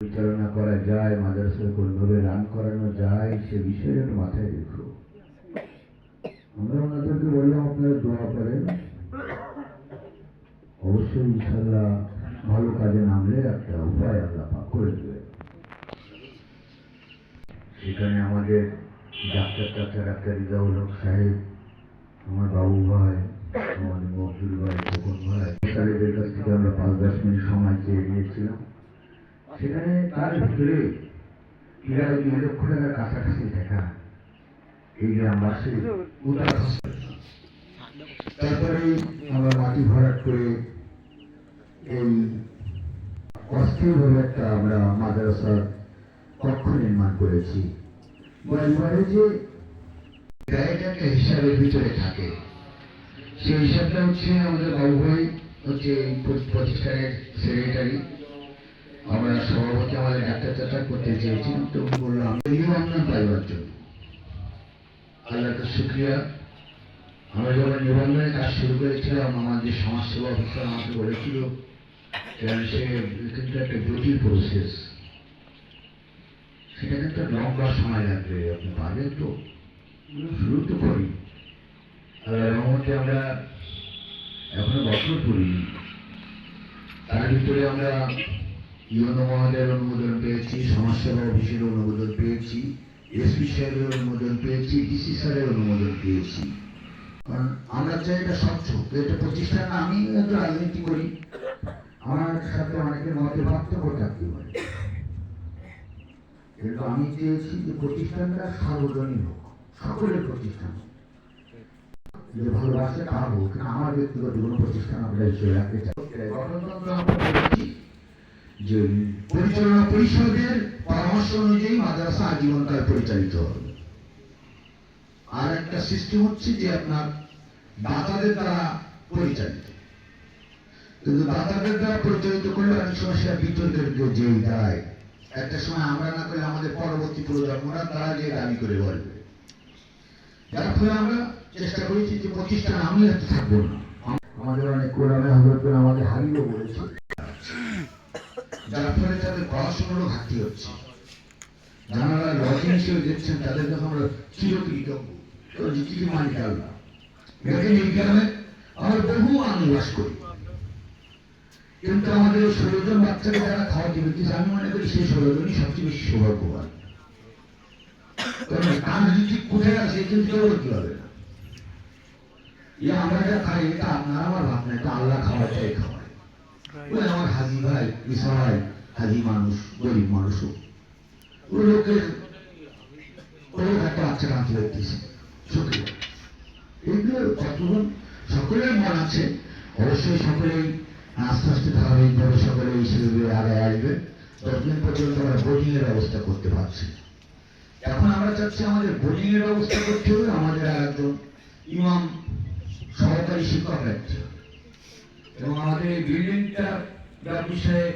পরিচালনা করা যায় মাদ্রাসা কোনভাবে রান করানো যায়, সে বিষয়ে একটু মাথায় রেখো। আমরা ওনাদেরকে বললাম, আপনারা দোয়া করেন। অবশ্যই ইনশাল্লাহ ভালো কাজে নামলে একটা উপায় আল্লাহ পাক করে দেবে সেখানে আমাদের ডাক্তার টাক্তার ডাক্তার রিজাউল হক সাহেব, আমার বাবু ভাই আমাদের মকদুল ভাই, খোকন ভাই। তাদের কাছ থেকে আমরা পাঁচ, দশ মিনিট সময় চেয়ে নিয়েছিলাম। সেখানে তার ভিতরে প্রায় দুই লক্ষ টাকার কাছাকাছি দেখা। এই গ্রামবাসী উদার। তারপরে আমরা মাটি ভরাট করে এই অস্থিরভাবে একটা আমরা মাদ্রাসার কক্ষ নির্মাণ করেছি। এবারে যে ব্যয়টা একটা হিসাবের ভিতরে থাকে। সেই হিসাবটা হচ্ছে আমাদের বাবু ভাই হচ্ছে প্রতিষ্ঠানের সেক্রেটারি। আমরা সভাপতি আমাদের ডাক্তার চাচা করতে চেয়েছিলাম তো বললাম নিবন্ধন পাইবার জন্য। আল্লাহকে শুক্রিয়া। আমরা যখন নিবন্ধনের কাজ শুরু করেছিলাম, আমাদের সমাজসেবা অফিসার আমাকে বলেছিল সে কিন্তু একটা জটিল প্রসেস সেটা কিন্তু লম্বা সময় লাগবে, আপনি পারবেন তো? শুরু তো করি। রহমতে আমরা এখনও বছর করিনি। তার ভিতরে আমরা ইউনো মহোদয়ের অনুমোদন পেয়েছি, সমাজসেবা অফিসের অনুমোদন পেয়েছি, এসপি সাহেবের অনুমোদন পেয়েছি, ডিসি স্যারের অনুমোদন পেয়েছি। কারণ আমরা চাই এটা স্বচ্ছ এটা প্রতিষ্ঠান আমি একটু রাজনীতি করি। আমার সাথে অনেকের মতে পার্থক্য থাকতে পারে। কিন্তু আমি চেয়েছি যে প্রতিষ্ঠানটা সার্বজনীন হোক, সকলের প্রতিষ্ঠান যে ভালোবাসে তা হোক আমার ব্যক্তিগত কোনো প্রতিষ্ঠান আমরা রাখতে চাই। গঠনতন্ত্র আমরা পরিচালনা পরিষদের পরামর্শ অনুযায়ী মাদ্রাসা আজীবনকাল পরিচালিত হবে। আর একটা সিস্টেম হচ্ছে যে আপনার দাতাদের দ্বারা পরিচালিত। কিন্তু দাতাদের দ্বারা পরিচালিত করলে অনেক সময় সেটা বিতর্কের যে দায়, একটা সময় আমরা না করলে আমাদের পরবর্তী প্রজন্মরা তারা যে দাবি করে বলবে। যার ফলে আমরা চেষ্টা করেছি যে প্রতিষ্ঠান আমি হয়তো থাকব না। আমাদের অনেক কোরআনে হজরত আমাদের হারিয়েও বলেছে যার ফলে তাদের পড়াশোনারও ঘাটতি হচ্ছে। যারা লজিং হিসেবে দেখছেন, তাদের আমরা চিরকৃতজ্ঞ। আল্লাহ দেখেন এই আমরা বহু করি। কিন্তু আমাদের ষোলো বাচ্চাকে যারা খাওয়াতে পেরেছে আমি মনে করি সেই সবচেয়ে বেশি সৌভাগ্যবান। কারণ কান যদি কোথায় আছে কিন্তু কেউ বলতে পারবে না। আমরা যা খাই, এটা আপনার আমার ভাব না এটা আল্লাহ খাওয়ার চাই খাওয়ায় ওই আমার হাজি ভাই ইসমাই হাজি মানুষ, গরিব মানুষও ওই লোকের ওই একটা বাচ্চা কাঁদতে দেখতেছে। এগুলো কতজন? সকলের মন আছে। অবশ্যই সকলেই আস্তে আস্তে ধারাবাহিকভাবে সকলে এই হিসেবে আগায় আসবে। ততদিন পর্যন্ত আমরা বোর্ডিং এর ব্যবস্থা করতে পারছি। এখন আমরা চাচ্ছি আমাদের বোর্ডিং এর ব্যবস্থা করতে হবে। আমাদের আর একজন ইমাম সহকারী শিক্ষক রাখতে এবং আমাদের এই বিল্ডিংটা বিষয়ে